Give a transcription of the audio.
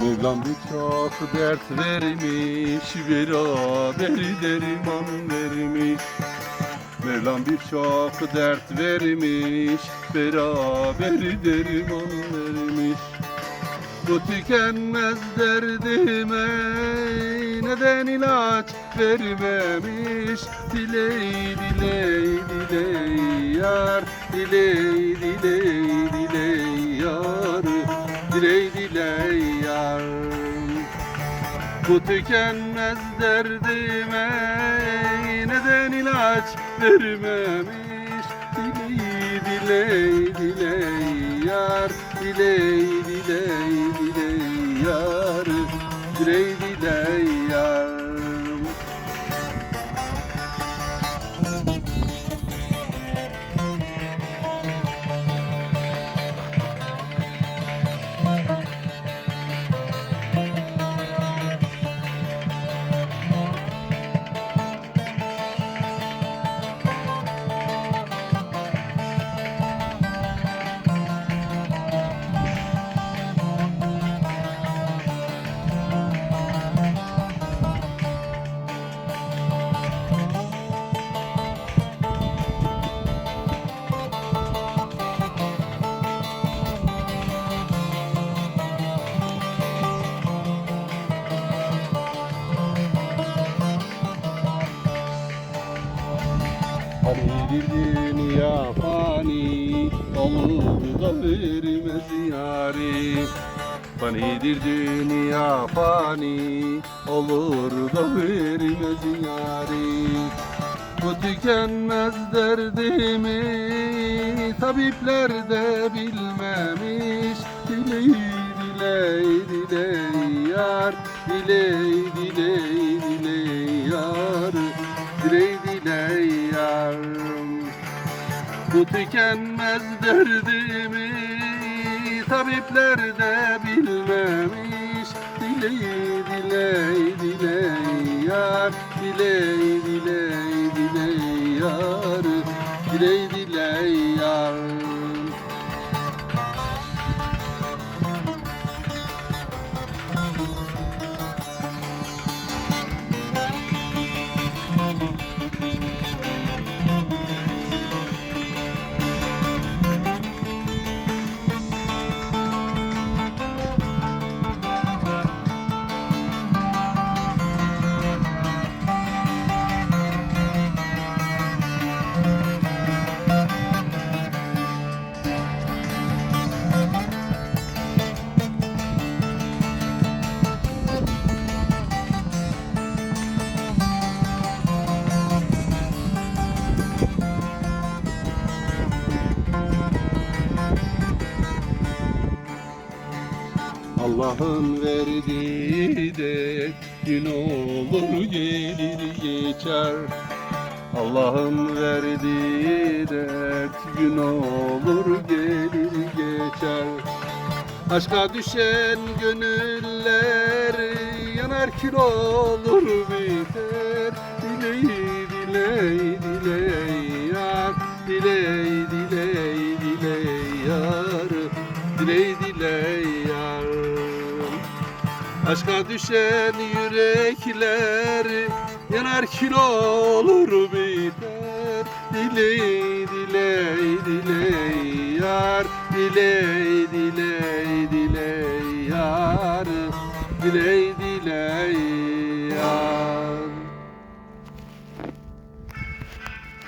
Mevlam birçok dert vermiş Beraber derman vermiş. Mevlam birçok dert vermiş Beraber derman vermiş. Bu tükenmez derdime Neden ilaç vermemiş? Diley diley diley yar diley diley tükenmez derdime Neden ilaç vermemiş? Diley diley diley yar Diley diley Hanidir dünya fani Olur da vermez yari. Fanidir dünya fani Olur da vermez yari. Bu tükenmez derdimi Tabipler de bilmemiş. Diley diley diley yar diley Bu tükenmez derdimi Tabipler de bilmemiş. Diley diley diley yar Diley diley diley yar. Diley diley Allah'ın verdiği de gün olur gelir geçer. Allah'ın verdiği dert gün olur gelir geçer. Aşka düşen gönüller yanar kül olur biter. Diley diley diley yar Diley diley diley yar. Diley diley Aşka düşen yürekler yanar kül olur biter. Diley diley diley yar Diley diley diley yar. Diley